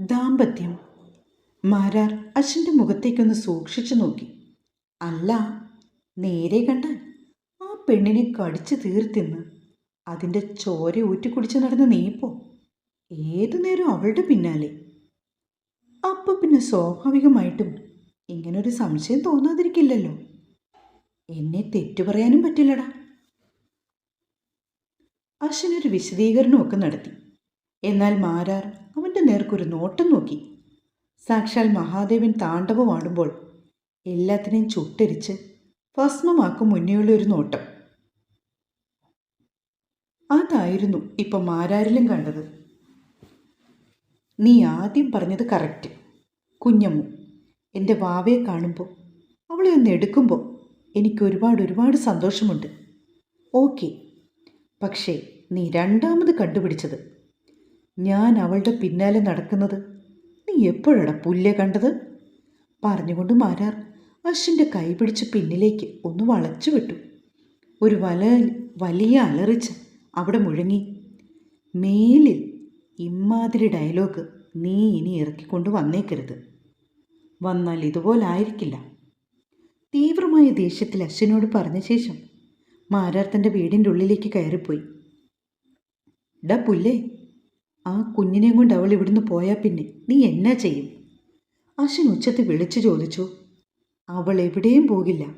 ദാമ്പത്യം. മാരാർ അശ്വിന്റെ മുഖത്തേക്കൊന്ന് സൂക്ഷിച്ചു നോക്കി. അല്ല നേരെ കണ്ടാൽ ആ പെണ്ണിനെ കടിച്ചു തീർത്തിന്ന് അതിന്റെ ചോര ഊറ്റിക്കുടിച്ച് നടന്ന നീപ്പോ ഏതു നേരം അവളുടെ പിന്നാലെ? അപ്പോൾ പിന്നെ സ്വാഭാവികമായിട്ടും ഇങ്ങനൊരു സംശയം തോന്നാതിരിക്കില്ലല്ലോ. എന്നെ തെറ്റു പറയാനും പറ്റില്ലടാ. അശ്വിനൊരു വിശദീകരണമൊക്കെ നടത്തി. എന്നാൽ മാരാർ അവന്റെ നേർക്കൊരു നോട്ടം നോക്കി. സാക്ഷാൽ മഹാദേവൻ താണ്ഡവമാടുമ്പോൾ എല്ലാത്തിനെയും ചുട്ടരിച്ച് ഭസ്മമാക്കും മുന്നേയുള്ള ഒരു നോട്ടം. അതായിരുന്നു ഇപ്പം മാരാരിലും കണ്ടത്. നീ ആദ്യം പറഞ്ഞത് കറക്റ്റ്. കുഞ്ഞമ്മു എന്റെ വാവയെ കാണുമ്പോൾ അവളെ ഒന്ന് എടുക്കുമ്പോൾ എനിക്ക് ഒരുപാട് ഒരുപാട് സന്തോഷമുണ്ട്. ഓക്കെ പക്ഷേ നീ രണ്ടാമത് കണ്ടുപിടിച്ചത് ഞാൻ അവളുടെ പിന്നാലെ നടക്കുന്നത്. നീ എപ്പോഴാണ് പുല്ലേ കണ്ടത്? പറഞ്ഞുകൊണ്ട് മാരാർ അശ്വിന്റെ കൈ പിടിച്ച് പിന്നിലേക്ക് ഒന്ന് വളച്ചു വിട്ടു. ഒരു വല വലിയ അലറിച്ച് അവിടെ മുഴങ്ങി. മേലിൽ ഇമ്മാതിരി ഡയലോഗ് നീ ഇനി ഇറക്കിക്കൊണ്ട് വന്നേക്കരുത്. വന്നാൽ ഇതുപോലായിരിക്കില്ല തീവ്രമായ ദേഷ്യത്തിൽ അശ്വിനോട് പറഞ്ഞ ശേഷം മാരാർ തന്റെ വീടിന്റെ ഉള്ളിലേക്ക് കയറിപ്പോയി. ഡ പുല്ലേ ആ കുഞ്ഞിനെയും കൊണ്ട് അവൾ ഇവിടുന്ന് പോയാൽ പിന്നെ നീ എന്നാ ചെയ്യും? അശ്വിൻ ഉച്ചത്തിൽ വിളിച്ചു ചോദിച്ചു. അവൾ എവിടെയും പോകില്ല.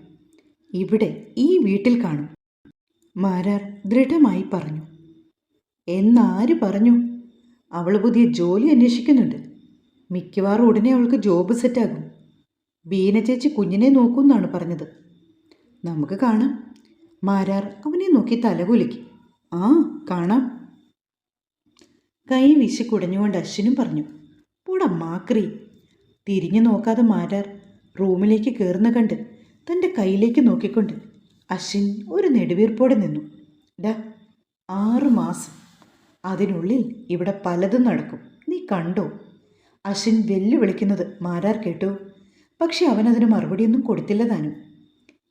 ഇവിടെ ഈ വീട്ടിൽ കാണും. മാരാർ ദൃഢമായി പറഞ്ഞു. എന്നാര് പറഞ്ഞു? അവൾ പുതിയ ജോലി അന്വേഷിക്കുന്നുണ്ട്. മിക്കവാറും ഉടനെ അവൾക്ക് ജോബ് സെറ്റാകും. ബീന ചേച്ചി കുഞ്ഞിനെ നോക്കുമെന്നാണ് പറഞ്ഞത്. നമുക്ക് കാണാം. മാരാർ അവനെ നോക്കി തലകുലുക്കി. ആ കാണാം. കൈ വീശി കുടഞ്ഞുകൊണ്ട് അശ്വിനും പറഞ്ഞു പൂട മാക്രി. തിരിഞ്ഞു നോക്കാതെ മാരാർ റൂമിലേക്ക് കയറുന്ന കണ്ട് തന്റെ കയ്യിലേക്ക് നോക്കിക്കൊണ്ട് അശ്വിൻ ഒരു നെടുവീർപ്പോടെ നിന്നു. ഡാ ആറു മാസം. അതിനുള്ളിൽ ഇവിടെ പലതും നടക്കും. നീ കണ്ടോ? അശ്വിൻ വെല്ലുവിളിക്കുന്നത് മാരാർ കേട്ടു. പക്ഷെ അവനതിന് മറുപടിയൊന്നും കൊടുത്തില്ല താനും.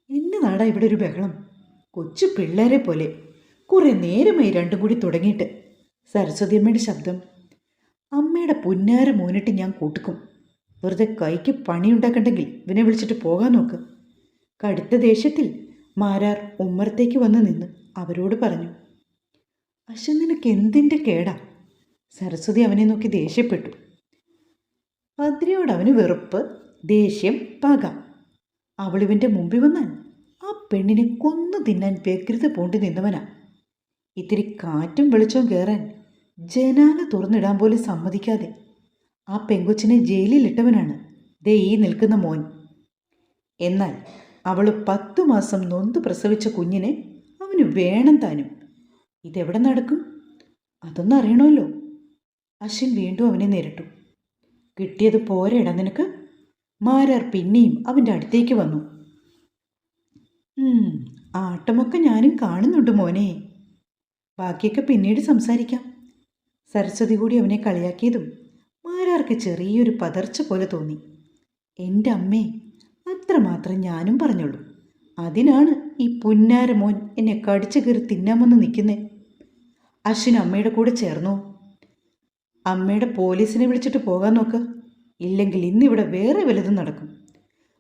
എന്നതാടാ ഇവിടെ ഒരു ബഹളം? കൊച്ചു പിള്ളേരെ പോലെ. കുറേ നേരമായി രണ്ടും കൂടി തുടങ്ങിയിട്ട് സരസ്വതി അമ്മയുടെ ശബ്ദം. അമ്മയുടെ പുന്നാര മോനിട്ട് ഞാൻ കൂട്ടുക്കും. വെറുതെ കൈക്ക് പണിയുണ്ടാക്കണ്ടെങ്കിൽ ഇവനെ വിളിച്ചിട്ട് പോകാൻ നോക്ക്. കടുത്ത ദേഷ്യത്തിൽ മാരാർ ഉമ്മറത്തേക്ക് വന്ന് നിന്ന് അവരോട് പറഞ്ഞു പക്ഷെ നിനക്ക് എന്തിന്റെ കേടാ? സരസ്വതി അവനെ നോക്കി ദേഷ്യപ്പെട്ടു. അവന് വെറുപ്പ് ദേഷ്യം പക. അവളിവന്റെ മുമ്പിൽ വന്നാൽ ആ പെണ്ണിനെ കൊന്നു തിന്നാൻ വ്യഗ്രത പൂണ്ടി നിന്നവനാ. ഇത്തിരി കാറ്റും വെളിച്ചവും കയറാൻ ജനാല തുറന്നിടാൻ പോലും സമ്മതിക്കാതെ ആ പെങ്കൊച്ചിനെ ജയിലിലിട്ടവനാണ്. ദേ ഈ നിൽക്കുന്ന മോൻ. എന്നാൽ അവൾ പത്തു മാസം നൊന്ത് പ്രസവിച്ച കുഞ്ഞിനെ അവന് വേണം താനും. ഇതെവിടെ നടക്കും? അതൊന്നും അറിയണമല്ലോ. അശ്വിൻ വീണ്ടും അവനെ നേരിട്ടു. കിട്ടിയത് പോരെടാ നിനക്ക്? മാരാർ പിന്നെയും അവന്റെ അടുത്തേക്ക് വന്നു. "ഉം, ആട്ടമൊക്കെ ഞാനും കാണുന്നുണ്ട് മോനെ. ബാക്കിയൊക്കെ പിന്നീട് സംസാരിക്കാം. സരസ്വതി കൂടി അവനെ കളിയാക്കിയതും മാരാർക്ക് ചെറിയൊരു പതർച്ച പോലെ തോന്നി. എന്റെ അമ്മേ അത്രമാത്രം ഞാനും പറഞ്ഞുള്ളൂ അതിനാണ് ഈ പുന്നാര മോൻ എന്നെ കടിച്ചു കയറി തിന്നാമെന്ന് നിൽക്കുന്നേ. അശ്വിൻ അമ്മയുടെ കൂടെ ചേർന്നോ? അമ്മയുടെ പോലീസിനെ വിളിച്ചിട്ട് പോകാൻ നോക്ക്. ഇല്ലെങ്കിൽ ഇന്നിവിടെ വേറെ വലുതും നടക്കും.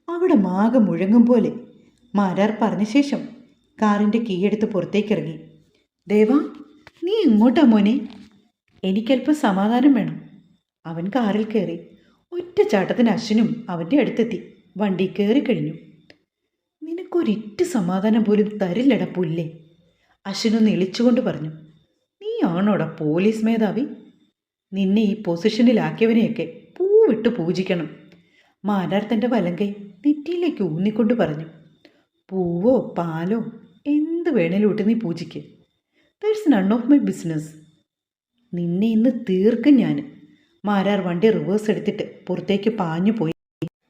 അവിടെ മാകെ മുഴങ്ങും പോലെ. മാരാർ പറഞ്ഞ ശേഷം കാറിന്റെ കീയെടുത്ത് പുറത്തേക്കിറങ്ങി. ദേവാ നീ ഇങ്ങോട്ടാ മോനെ? എനിക്കല്പം സമാധാനം വേണം. അവൻ കാറിൽ കയറി ഒറ്റ ചാട്ടത്തിന് അശ്വിനും അവന്റെ അടുത്തെത്തി. വണ്ടി കയറി കഴിഞ്ഞു. നിനക്കൊരിറ്റ് സമാധാനം പോലും തരില്ലട പുല്ലേ? അശ്വിനൊന്ന് ഇളിച്ചുകൊണ്ട് പറഞ്ഞു. നീ ആണോടാ പോലീസ് മേധാവി? നിന്നെ ഈ പൊസിഷനിലാക്കിയവനെയൊക്കെ പൂവിട്ട് പൂജിക്കണം. മാനാർ തന്റെ വലങ്കൈ നെറ്റിയിലേക്ക് ഊന്നിക്കൊണ്ട് പറഞ്ഞു. പൂവോ പാലോ എന്ത് വേണേലും ഇട്ട് നീ പൂജിക്ക്. That's none of my business നിന്നെ ഇന്ന് തീർക്കും ഞാൻ മാരാർ വണ്ടി റിവേഴ്സ് എടുത്തിട്ട് പുറത്തേക്ക് പാഞ്ഞു പോയി.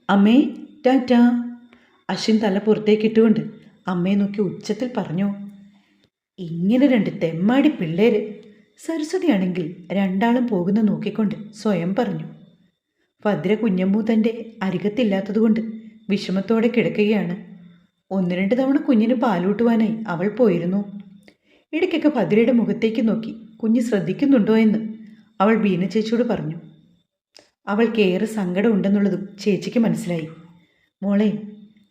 അമ്മേ ടാറ്റാ. അശ്വിൻ തല പുറത്തേക്ക് ഇട്ടുകൊണ്ട് അമ്മയെ നോക്കി ഉച്ചത്തിൽ പറഞ്ഞു ഇങ്ങനെ രണ്ട് തെമ്മാടി പിള്ളേര് സരസ്വതിയാണെങ്കിൽ രണ്ടാളും പോകുന്ന നോക്കിക്കൊണ്ട് സ്വയം പറഞ്ഞു. ഭദ്ര കുഞ്ഞമ്മു തന്റെ അരികത്തില്ലാത്തതുകൊണ്ട് വിഷമത്തോടെ കിടക്കുകയാണ്. ഒന്ന് രണ്ട് തവണ കുഞ്ഞിന് പാലൂട്ടുവാനായി അവൾ പോയിരുന്നു. ഇടയ്ക്കൊക്കെ ഭദ്രയുടെ മുഖത്തേക്ക് നോക്കി. കുഞ്ഞ് ശ്രദ്ധിക്കുന്നുണ്ടോ എന്ന് അവൾ ബീന ചേച്ചിയോട് പറഞ്ഞു. അവൾക്ക് ഏറെ സങ്കടമുണ്ടെന്നുള്ളതും ചേച്ചിക്ക് മനസ്സിലായി. മോളെ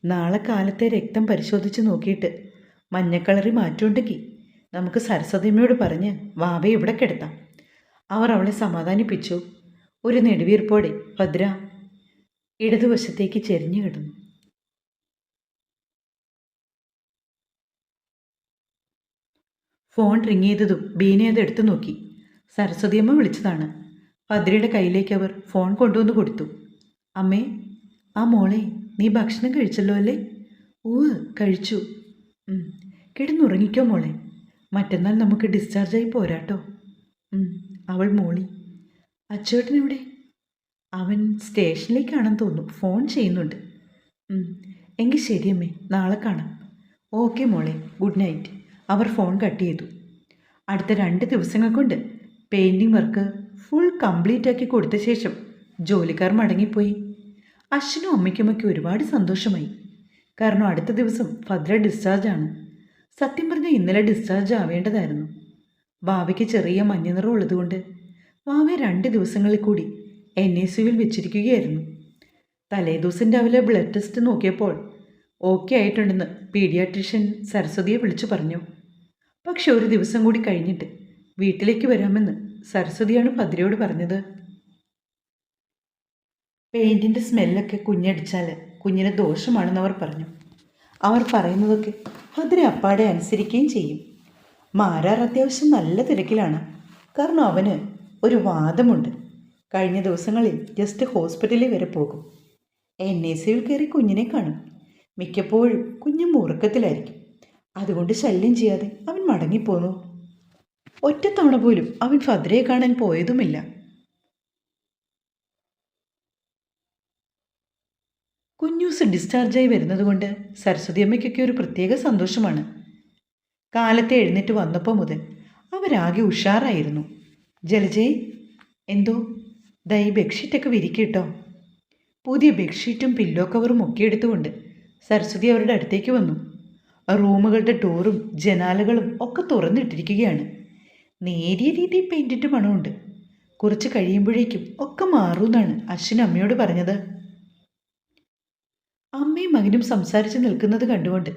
നാളെ കാലത്തെ രക്തം പരിശോധിച്ച് നോക്കിയിട്ട് മഞ്ഞക്കളറി മാറ്റുണ്ടെങ്കിൽ നമുക്ക് സരസ്വതിയമ്മയോട് പറഞ്ഞ് വാവയെ ഇവിടെ കിടത്താം. അവർ അവളെ സമാധാനിപ്പിച്ചു. ഒരു നെടുവീർപ്പോടെ ഭദ്ര ഇടതുവശത്തേക്ക് ചെരിഞ്ഞു കിടന്നു. ഫോൺ റിങ് ചെയ്തതും ബീനെ അത് എടുത്തു നോക്കി. സരസ്വതിയമ്മ വിളിച്ചതാണ്. ഭദ്രയുടെ കയ്യിലേക്ക് അവർ ഫോൺ കൊണ്ടുവന്ന് കൊടുത്തു. അമ്മേ ആ മോളെ നീ ഭക്ഷണം കഴിച്ചല്ലോ അല്ലേ? ഊ കഴിച്ചു. കിടന്നുറങ്ങിക്കോ മോളെ. മറ്റന്നാൾ നമുക്ക് ഡിസ്ചാർജായി പോരാട്ടോ. അവൾ മോളി. അച്ചേട്ടൻ എവിടെ? അവൻ സ്റ്റേഷനിലേക്കാണെന്ന് തോന്നുന്നു. ഫോൺ ചെയ്യുന്നുണ്ട്. എങ്കിൽ ശരിയമ്മേ നാളെ കാണാം. ഓക്കെ മോളെ ഗുഡ് നൈറ്റ്. അവർ ഫോൺ കട്ട് ചെയ്തു. അടുത്ത രണ്ട് ദിവസങ്ങൾ കൊണ്ട് പെയിന്റിംഗ് വർക്ക് ഫുൾ കംപ്ലീറ്റ് ആക്കി കൊടുത്ത ശേഷം ജോലിക്കാർ മടങ്ങിപ്പോയി. അശ്വിനും അമ്മയ്ക്കുമൊക്കെ ഒരുപാട് സന്തോഷമായി. കാരണം അടുത്ത ദിവസം ഫദ്ര ഡിസ്ചാർജ് ആണ്. സത്യം പറഞ്ഞാൽ ഇന്നലെ ഡിസ്ചാർജ് ആവേണ്ടതായിരുന്നു. ബാവയ്ക്ക് ചെറിയ മഞ്ഞ നിറം ഉള്ളതുകൊണ്ട് ബാവയെ രണ്ട് ദിവസങ്ങളിൽ കൂടി എൻ എ സിയിൽ വെച്ചിരിക്കുകയായിരുന്നു. തലേദിവസം രാവിലെ ബ്ലഡ് ടെസ്റ്റ് നോക്കിയപ്പോൾ ഓക്കെ ആയിട്ടുണ്ടെന്ന് പീഡിയാട്രീഷ്യൻ സരസ്വതിയെ വിളിച്ചു പറഞ്ഞു. പക്ഷെ ഒരു ദിവസം കൂടി കഴിഞ്ഞിട്ട് വീട്ടിലേക്ക് വരാമെന്ന് സരസ്വതിയാണ് ഭദ്രയോട് പറഞ്ഞത്. പെയിന്റിന്റെ സ്മെല്ലൊക്കെ കുഞ്ഞടിച്ചാൽ കുഞ്ഞിന് ദോഷമാണെന്ന് അവർ പറഞ്ഞു. അവർ പറയുന്നതൊക്കെ ഭദ്ര അപ്പാടെ അനുസരിക്കുകയും ചെയ്യും. മാരാർ അത്യാവശ്യം നല്ല തിരക്കിലാണ്. കാരണം അവന് ഒരു വാദമുണ്ട്. കഴിഞ്ഞ ദിവസങ്ങളിൽ ജസ്റ്റ് ഹോസ്പിറ്റലിൽ വരെ പോകും. എൻ എ സിയിൽ കയറി കുഞ്ഞിനെ കാണും. മിക്കപ്പോഴും കുഞ്ഞും മുറുക്കത്തിലായിരിക്കും. അതുകൊണ്ട് ശല്യം ചെയ്യാതെ അവൻ മടങ്ങിപ്പോന്നു. ഒറ്റത്തവണ പോലും അവൻ ഫദ്രയെ കാണാൻ പോയതുമില്ല. കുഞ്ഞൂസ് ഡിസ്ചാർജായി വരുന്നതുകൊണ്ട് സരസ്വതി അമ്മയ്ക്കൊക്കെ ഒരു പ്രത്യേക സന്തോഷമാണ്. കാലത്തെ എഴുന്നേറ്റ് വന്നപ്പോൾ മുതൽ അവരാകെ ഉഷാറായിരുന്നു. ജലജയ് എന്തോ? ദൈ ബെഡ്ഷീറ്റൊക്കെ വിരിക്കിട്ടോ? പുതിയ ബെഡ്ഷീറ്റും പില്ലോ കവറും ഒക്കെ എടുത്തുകൊണ്ട് സരസ്വതി അവരുടെ അടുത്തേക്ക് വന്നു. റൂമുകളുടെ ഡോറും ജനാലകളും ഒക്കെ തുറന്നിട്ടിരിക്കുകയാണ്. നേരിയ രീതിയിൽ പെയിന്റിട്ട് മണമുണ്ട്. കുറച്ച് കഴിയുമ്പോഴേക്കും ഒക്കെ മാറുമെന്നാണ് അശ്വിൻ അമ്മയോട് പറഞ്ഞത്. അമ്മയും മകനും സംസാരിച്ച് നിൽക്കുന്നത് കണ്ടുകൊണ്ട്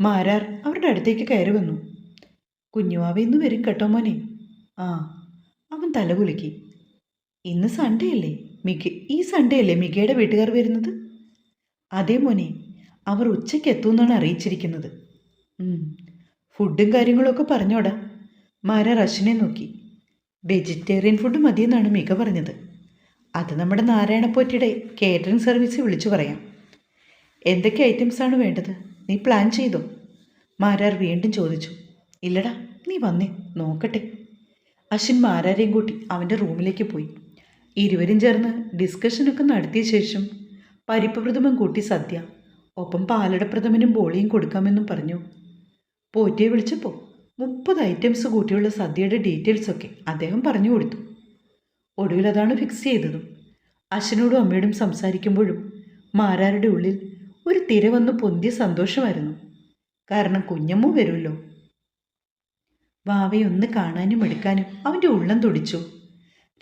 മാരാർ അവരുടെ അടുത്തേക്ക് കയറി വന്നു. കുഞ്ഞുവാവ ഇന്ന് വരും കേട്ടോ മോനെ. ആ അവൻ തലകുലുക്കി ഇന്ന് സൺഡേ അല്ലേ? മിക ഈ സൺഡേ അല്ലേ മികയുടെ വീട്ടുകാർ വരുന്നത്? അതേ മോനെ അവർ ഉച്ചയ്ക്ക് എത്തുമെന്നാണ് അറിയിച്ചിരിക്കുന്നത്. ഫുഡും കാര്യങ്ങളൊക്കെ പറഞ്ഞോടാ. മാര റഷിനെ നോക്കി. വെജിറ്റേറിയൻ ഫുഡ് മതിയെന്നാണ് മിക പറഞ്ഞത്. അത് നമ്മുടെ നാരായണപ്പോറ്റിയുടെ കേറ്ററിംഗ് സർവീസ് വിളിച്ചു പറയാം. എന്തൊക്കെ ഐറ്റംസാണ് വേണ്ടത്? നീ പ്ലാൻ ചെയ്തോ? മാരാർ വീണ്ടും ചോദിച്ചു. ഇല്ലടാ നീ വന്നേ നോക്കട്ടെ. അശ്വിൻ മാരാരെയും കൂട്ടി അവന്റെ റൂമിലേക്ക് പോയി. ഇരുവരും ചേർന്ന് ഡിസ്കഷനൊക്കെ നടത്തിയ ശേഷം പരിപ്പ് പ്രഥമൻ കൂട്ടി സദ്യ ഒപ്പം പാലട പ്രഥമനും ബോളിയും കൊടുക്കാമെന്നും പറഞ്ഞു. പോറ്റിയെ വിളിച്ചപ്പോൾ മുപ്പത് ഐറ്റംസ് കൂട്ടിയുള്ള സദ്യയുടെ ഡീറ്റെയിൽസൊക്കെ അദ്ദേഹം പറഞ്ഞു കൊടുത്തു. ഒടുവിൽ അതാണ് ഫിക്സ് ചെയ്തതും. അശ്വനോടും അമ്മയോടും സംസാരിക്കുമ്പോഴും മാരാരുടെ ഉള്ളിൽ ഒരു തിര വന്ന് പൊന്തിയ സന്തോഷമായിരുന്നു. കാരണം കുഞ്ഞമ്മ വരുമല്ലോ. വാവയെ ഒന്ന് കാണാനും എടുക്കാനും അവന്റെ ഉള്ളം തുടിച്ചു.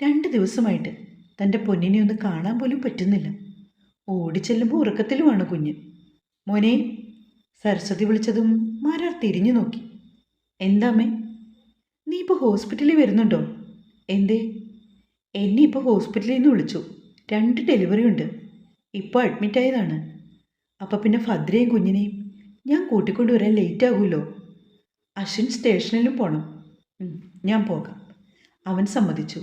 രണ്ട് ദിവസമായിട്ട് തന്റെ പൊന്നിനെ ഒന്ന് കാണാൻ പോലും പറ്റുന്നില്ല. ഓടിച്ചെല്ലുമ്പോൾ ഉറക്കത്തിലുമാണ് കുഞ്ഞ്. മോനെ സരസ്വതി വിളിച്ചതും മാരാർ തിരിഞ്ഞു നോക്കി. എന്താമ്മേ? നീ ഇപ്പോൾ ഹോസ്പിറ്റലിൽ വരുന്നുണ്ടോ? എന്തേ? എന്നെ ഇപ്പോൾ ഹോസ്പിറ്റലിൽ നിന്ന് വിളിച്ചു. രണ്ട് ഡെലിവറി ഉണ്ട്. ഇപ്പോൾ അഡ്മിറ്റായതാണ് അപ്പം പിന്നെ ഭദ്രയും കുഞ്ഞിനെയും ഞാൻ കൂട്ടിക്കൊണ്ടുവരാൻ ലേറ്റ് ആകുമല്ലോ അശ്വിൻ സ്റ്റേഷനിലും പോകണം ഞാൻ പോകാം. അവൻ സമ്മതിച്ചു.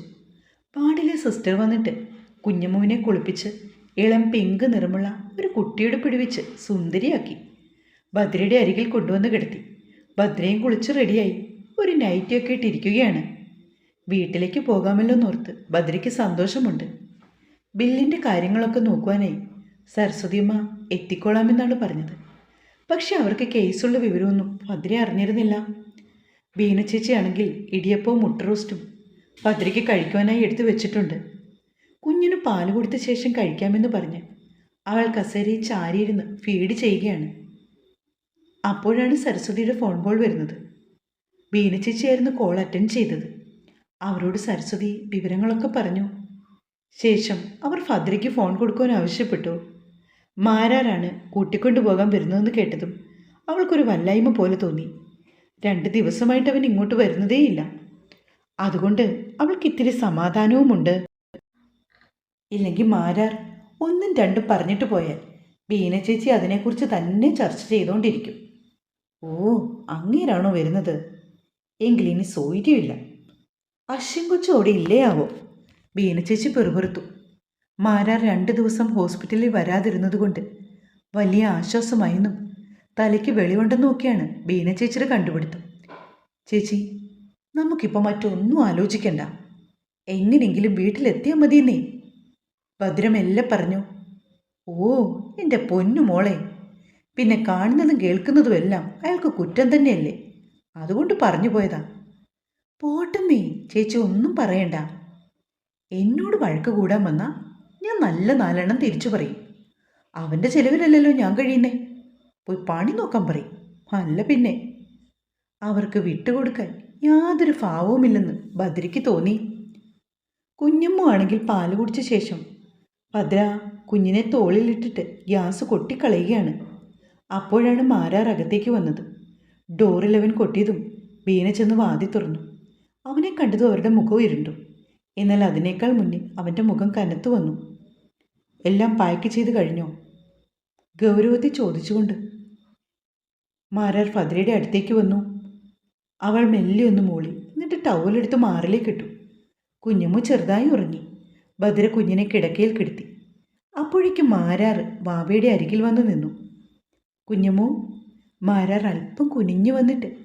പാടിലെ സിസ്റ്റർ വന്നിട്ട് കുഞ്ഞമ്മുവിനെ കുളിപ്പിച്ച് ഇളം പിങ്ക് നിറമുള്ള ഒരു കുട്ടിയുടെ പിടിവിച്ച് സുന്ദരിയാക്കി. ഭദ്രയുടെ അരികിൽ കൊണ്ടുവന്ന് കിടത്തി. ഭദ്രയും കുളിച്ച് റെഡിയായി. ഒരു നൈറ്റിയൊക്കെ ഇട്ടിരിക്കുകയാണ്. വീട്ടിലേക്ക് പോകാമല്ലോ എന്നോർത്ത് ഭദ്രയ്ക്ക് സന്തോഷമുണ്ട്. ബില്ലിന്റെ കാര്യങ്ങളൊക്കെ നോക്കുവാനായി സരസ്വതിയമ്മ എത്തിക്കോളാമെന്നാണ് പറഞ്ഞത്. പക്ഷെ അവർക്ക് കേസുള്ള വിവരമൊന്നും ഭദ്ര അറിഞ്ഞിരുന്നില്ല. ബീന ചേച്ചിയാണെങ്കിൽ ഇടിയപ്പവും മുട്ട റോസ്റ്റും ഭദ്രയ്ക്ക് കഴിക്കുവാനായി എടുത്തു വെച്ചിട്ടുണ്ട്. കുഞ്ഞിന് പാൽ കൊടുത്ത ശേഷം കഴിക്കാമെന്ന് പറഞ്ഞ് അവൾ കസേരയിൽ ചാരിയിരുന്ന് ഫീഡ് ചെയ്യുകയാണ്. അപ്പോഴാണ് സരസ്വതിയുടെ ഫോൺ കോൾ വരുന്നത്. ബീന കോൾ അറ്റൻഡ് ചെയ്തത്. അവരോട് സരസ്വതി വിവരങ്ങളൊക്കെ പറഞ്ഞു. ശേഷം അവർ ഫദ്രയ്ക്ക് ഫോൺ കൊടുക്കുവാൻ ആവശ്യപ്പെട്ടു. മാരാരാണ് കൂട്ടിക്കൊണ്ടുപോകാൻ വരുന്നതെന്ന് കേട്ടതും അവൾക്കൊരു വല്ലായ്മ പോലെ തോന്നി. രണ്ട് ദിവസമായിട്ട് അവൻ ഇങ്ങോട്ട് വരുന്നതേയില്ല. അതുകൊണ്ട് അവൾക്ക് ഇത്തിരി സമാധാനവുമുണ്ട്. ഇല്ലെങ്കിൽ മാരാർ ഒന്നും രണ്ടും പറഞ്ഞിട്ട് പോയാൽ ബീന ചേച്ചി അതിനെക്കുറിച്ച് തന്നെ ചർച്ച ചെയ്തുകൊണ്ടിരിക്കും ഓ അങ്ങേരാണോ വരുന്നത്? എങ്കിൽ ഇനി സൗകര്യമില്ല അശ്വൻ കൊച്ചു അവിടെ ഇല്ലേ ആവോ ബീന ചേച്ചി പെറുപെറുത്തു. മാരാർ രണ്ട് ദിവസം ഹോസ്പിറ്റലിൽ വരാതിരുന്നതുകൊണ്ട് വലിയ ആശ്വാസമായെന്നും തലയ്ക്ക് വെളിവുണ്ടെന്ന് നോക്കിയാണ് ബീന ചേച്ചിയുടെ കണ്ടുപിടുത്തം. ചേച്ചി നമുക്കിപ്പോൾ മറ്റൊന്നും ആലോചിക്കണ്ട. എങ്ങനെയെങ്കിലും വീട്ടിലെത്തിയാൽ മതിയെന്നേ. ഭദ്രമെല്ലാം പറഞ്ഞു. ഓ എന്റെ പൊന്നു മോളെ. പിന്നെ കാണുന്നതും കേൾക്കുന്നതും എല്ലാം അയാൾക്ക് കുറ്റം തന്നെയല്ലേ? അതുകൊണ്ട് പറഞ്ഞു പോയതാ. പോട്ടമ്മേ ചേച്ചി ഒന്നും പറയണ്ട. എന്നോട് വഴക്ക് കൂടാൻ വന്നാ ഞാൻ നല്ല നാലെണ്ണം തിരിച്ചു പറയും. അവന്റെ ചെലവിലല്ലല്ലോ ഞാൻ കഴിയുന്നേ. പോയി പണി നോക്കാൻ പറയും. അല്ല പിന്നെ. അവർക്ക് വിട്ടുകൊടുക്കാൻ യാതൊരു ഭാവവുമില്ലെന്ന് ഭദ്രയ്ക്ക് തോന്നി. കുഞ്ഞമ്മ ആണെങ്കിൽ പാൽ കുടിച്ച ശേഷം ഭദ്ര കുഞ്ഞിനെ തോളിലിട്ടിട്ട് ഗ്യാസ് കൊട്ടിക്കളയുകയാണ്. അപ്പോഴാണ് മാരാർ അകത്തേക്ക് വന്നത്. ഡോറിലവൻ കൊട്ടിയതും വീണ ചെന്ന് വാതി തുറന്നു. അവനെ കണ്ടതും അവരുടെ മുഖം ഇരുണ്ടു. എന്നാൽ അതിനേക്കാൾ മുന്നേ അവന്റെ മുഖം കനത്തു വന്നു. എല്ലാം പായ്ക്ക് ചെയ്ത് കഴിഞ്ഞോ? ഗൗരവത്തെ ചോദിച്ചുകൊണ്ട്. മാരാർ ഭദ്രയുടെ അടുത്തേക്ക് വന്നു. അവൾ മെല്ലെ ഒന്ന് മൂളി. എന്നിട്ട് ടവലെടുത്ത് മാറിലേക്ക് ഇട്ടു. കുഞ്ഞമ്മു ചെറുതായി ഉറങ്ങി. ഭദ്ര കുഞ്ഞിനെ കിടക്കയിൽ കിടത്തി. അപ്പോഴേക്കും മാരാർ ബാബയുടെ അരികിൽ വന്നു നിന്നു. കുഞ്ഞമ്മു മാരാർ അല്പം കുനിഞ്ഞു വന്നിട്ട്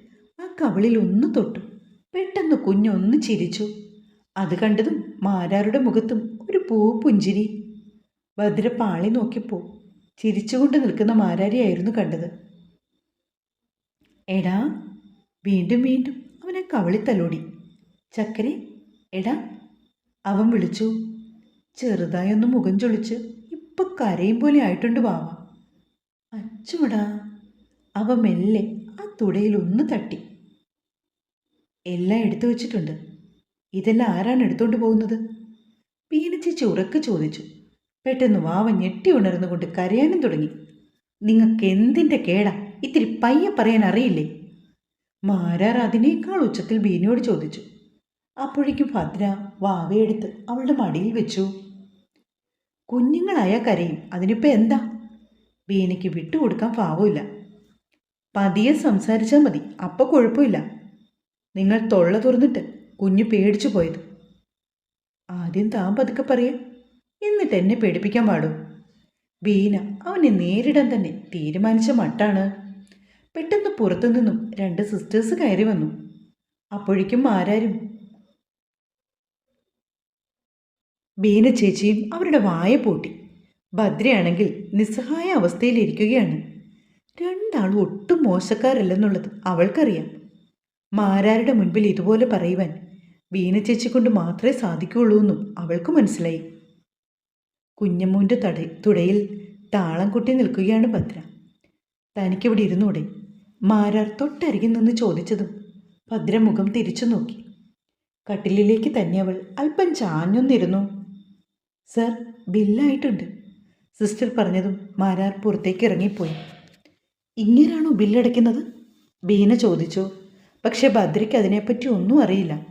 ആ കവളിൽ ഒന്ന് തൊട്ടു. പെട്ടെന്ന് കുഞ്ഞൊന്ന് ചിരിച്ചു. അത് കണ്ടതും മാരാരുടെ മുഖത്തും ഒരു പൂ പുഞ്ചിരി. ഭദ്ര പാളി നോക്കിപ്പോ ചിരിച്ചുകൊണ്ട് നിൽക്കുന്ന മാരാരിയായിരുന്നു കണ്ടത്. എടാ വീണ്ടും വീണ്ടും അവനെ കവളി തലോടി. ചക്കരെ എടാ. അവൻ വിളിച്ചു. ചെറുതായൊന്ന് മുഖം ചൊളിച്ച് ഇപ്പൊ കരയും പോലെ ആയിട്ടുണ്ട് ബാവ. അച്ചോടാ അവ മെല്ലെ ആ തുടയിൽ ഒന്ന് തട്ടി. എല്ലാം എടുത്തു വെച്ചിട്ടുണ്ട്. ഇതെല്ലാം ആരാണ് എടുത്തോണ്ട് പോകുന്നത്? പീനച്ചേച്ചി ഉറക്കെ ചോദിച്ചു. പെട്ടെന്ന് വാവ ഞെട്ടി ഉണർന്നുകൊണ്ട് കരയാനും തുടങ്ങി. നിങ്ങൾക്ക് എന്തിന്റെ കേടാ? ഇത്തിരി പയ്യെ പറയാൻ അറിയില്ലേ? മാരാർ അതിനേക്കാൾ ഉച്ചത്തിൽ ബീനയോട് ചോദിച്ചു. അപ്പോഴേക്കും ഭദ്ര വാവയെടുത്ത് അവളുടെ മടിയിൽ വെച്ചു. കുഞ്ഞുങ്ങളായ കരയും. അതിനിപ്പോൾ എന്താ? ബീനയ്ക്ക് വിട്ടുകൊടുക്കാൻ ഭാവമില്ല പതിയെ സംസാരിച്ചാൽ മതി. അപ്പോൾ കുഴപ്പമില്ല. നിങ്ങൾ തൊള്ള തുറന്നിട്ട് കുഞ്ഞു പേടിച്ചു പോയത്. ആദ്യം താൻ പതുക്കെ പറയാം. എന്നിട്ട് എന്നെ പേടിപ്പിക്കാൻ പാടൂ? ബീന അവനെ നേരിടാൻ തന്നെ തീരുമാനിച്ച മട്ടാണ്. പെട്ടെന്ന് പുറത്തുനിന്നും രണ്ട് സിസ്റ്റേഴ്സ് കയറി വന്നു. അപ്പോഴേക്കും ആരാരും? ബീന ചേച്ചിയും അവരുടെ വായ പൂട്ടി. ഭദ്രയാണെങ്കിൽ നിസ്സഹായ അവസ്ഥയിലിരിക്കുകയാണ്. രണ്ടാളും ഒട്ടും മോശക്കാരല്ലെന്നുള്ളത് അവൾക്കറിയാം. മാരാരുടെ മുൻപിൽ ഇതുപോലെ പറയുവാൻ വീണ ചേച്ചി കൊണ്ട് മാത്രമേ സാധിക്കുകയുള്ളൂ എന്നും അവൾക്ക് മനസ്സിലായി. കുഞ്ഞമ്മൂന്റെ തട തുടയിൽ താളം കൊട്ടി നിൽക്കുകയാണ് ഭദ്ര. തനിക്കിവിടെ ഇരുന്നൂടെ മാരാർ തൊട്ടരികിൽ നിന്ന് ചോദിച്ചതും ഭദ്ര മുഖം തിരിച്ചു നോക്കി. കട്ടിലിലേക്ക് തന്നെ അവൾ അല്പം ചാഞ്ഞൊന്നിരുന്നു. സർ ബില്ലായിട്ടുണ്ട്. സിസ്റ്റർ പറഞ്ഞതും മാരാർ പുറത്തേക്ക് ഇറങ്ങിപ്പോയി. ഇങ്ങനെയാണോ ബില്ലടയ്ക്കുന്നത് ബീന ചോദിച്ചു. പക്ഷെ ഭദ്രയ്ക്ക് അതിനെപ്പറ്റി ഒന്നും അറിയില്ല.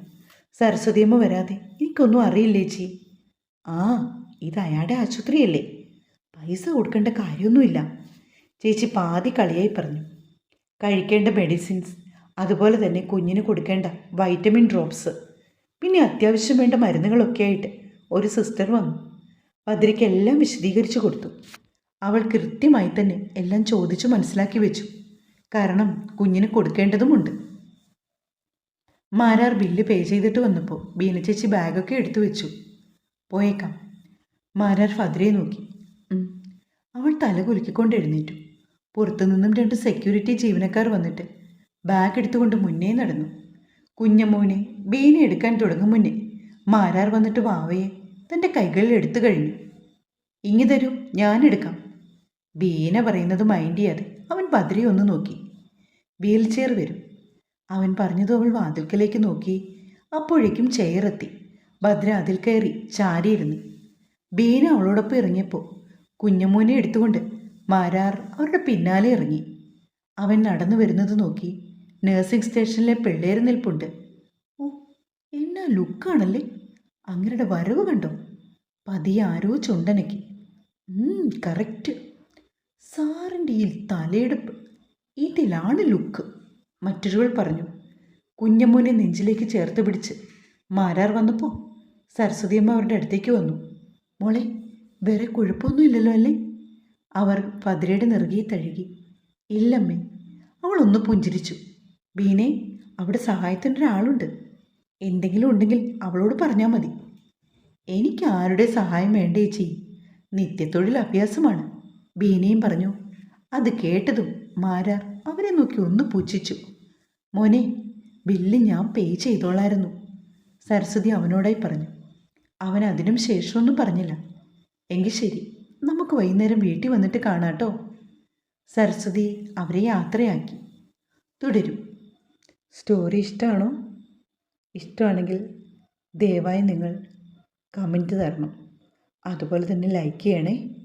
സരസ്വതിയമ്മ വരാതെ എനിക്കൊന്നും അറിയില്ലേ ചി ആ ഇത് അയാളുടെ ആശുപത്രിയല്ലേ. പൈസ കൊടുക്കേണ്ട കാര്യമൊന്നുമില്ല. ചേച്ചി പാതി കളിയായി പറഞ്ഞു. കഴിക്കേണ്ട മെഡിസിൻസ് അതുപോലെ തന്നെ കുഞ്ഞിന് കൊടുക്കേണ്ട വൈറ്റമിൻ ഡ്രോപ്സ് പിന്നെ അത്യാവശ്യം വേണ്ട മരുന്നുകളൊക്കെ ആയിട്ട് ഒരു സിസ്റ്റർ വന്നു. ഭദ്രയ്ക്ക് എല്ലാം വിശദീകരിച്ചു കൊടുത്തു. അവൾ കൃത്യമായി തന്നെ എല്ലാം ചോദിച്ചു മനസ്സിലാക്കി വെച്ചു. കാരണം കുഞ്ഞിന് കൊടുക്കേണ്ടതുമുണ്ട്. മാരാർ ബില്ല് പേ ചെയ്തിട്ട് വന്നപ്പോൾ ബീന ചേച്ചി ബാഗൊക്കെ എടുത്തു വെച്ചു. പോയേക്കാം. മാരാർ ഫദ്രയെ നോക്കി. അവൾ തല കുലുക്കിക്കൊണ്ട് എഴുന്നേറ്റു. പുറത്തുനിന്നും രണ്ട് സെക്യൂരിറ്റി ജീവനക്കാർ വന്നിട്ട് ബാഗ് എടുത്തുകൊണ്ട് മുന്നേ നടന്നു. കുഞ്ഞമ്മൂനെ ബീന എടുക്കാൻ തുടങ്ങും മുന്നേ മാരാർ വന്നിട്ട് വാവയെ തന്റെ കൈകളിൽ എടുത്തു കഴിഞ്ഞു. ഇങ്ങി തരൂ ഞാൻ എടുക്കാം. ബീന പറയുന്നത് മൈൻഡ് ചെയ്യാതെ അവൻ ബദ്രി ഒന്ന് നോക്കി. വീൽ ചെയർ വരും. അവൻ പറഞ്ഞതും അവൾ വാതിൽക്കലേക്ക് നോക്കി. അപ്പോഴേക്കും എത്തി. ഭദ്ര അതിൽ കയറി ചാരിയിരുന്നു. ബീന അവളോടൊപ്പം ഇറങ്ങിയപ്പോൾ കുഞ്ഞമ്മൂനെ എടുത്തുകൊണ്ട് മാരാർ അവരുടെ പിന്നാലെ ഇറങ്ങി. അവൻ നടന്നു വരുന്നത് നോക്കി. നഴ്സിംഗ് സ്റ്റേഷനിലെ പിള്ളേർ നിൽപ്പുണ്ട്. ഓ എന്നാ ലുക്കാണല്ലേ? അങ്ങരുടെ വരവ് കണ്ടോ? പതിയെ ആരോ ചുണ്ടനക്കി. കറക്റ്റ് സാറിന്റെ ഈ തലയെടുപ്പ് ഇതിലാണ് ലുക്ക് മറ്റൊരുവൾ പറഞ്ഞു കുഞ്ഞമ്മൂനെ നെഞ്ചിലേക്ക് ചേർത്ത് പിടിച്ച് മാരാർ വന്നപ്പോൾ സരസ്വതിയമ്മ അവരുടെ അടുത്തേക്ക് വന്നു. മോളെ വേറെ കുഴപ്പമൊന്നുമില്ലല്ലോ അല്ലേ? അവർ പതിരയുടെ നെറുകയെ തഴുകി. ഇല്ലമ്മേ. അവളൊന്ന് പുഞ്ചിരിച്ചു. ബീനെ അവിടെ സഹായത്തിന്റെ ഒരാളുണ്ട് എന്തെങ്കിലും ഉണ്ടെങ്കിൽ അവളോട് പറഞ്ഞാൽ മതി. എനിക്ക് ആരുടെ സഹായം വേണ്ടേ ചേച്ചി? നിത്യത്തൊഴിൽ അഭ്യാസമാണ്. ബീനയും പറഞ്ഞു. അത് കേട്ടതും മാരാർ അവരെ നോക്കി ഒന്ന് പുച്ഛിച്ചു മോനെ ബില്ല് ഞാൻ പേ ചെയ്തോളായിരുന്നു. സരസ്വതി അവനോടായി പറഞ്ഞു. അവൻ അതിനും ശേഷമൊന്നും പറഞ്ഞില്ല. എങ്കിൽ ശരി നമുക്ക് വൈകുന്നേരം വീട്ടിൽ വന്നിട്ട് കാണാട്ടോ. സരസ്വതി അവരെ യാത്രയാക്കി. തുടരും. സ്റ്റോറി ഇഷ്ടമാണോ ഇഷ്ടമാണെങ്കിൽ ദയവായി നിങ്ങൾ കമന്റ് തരണം. അതുപോലെ തന്നെ ലൈക്ക് ചെയ്യണേ.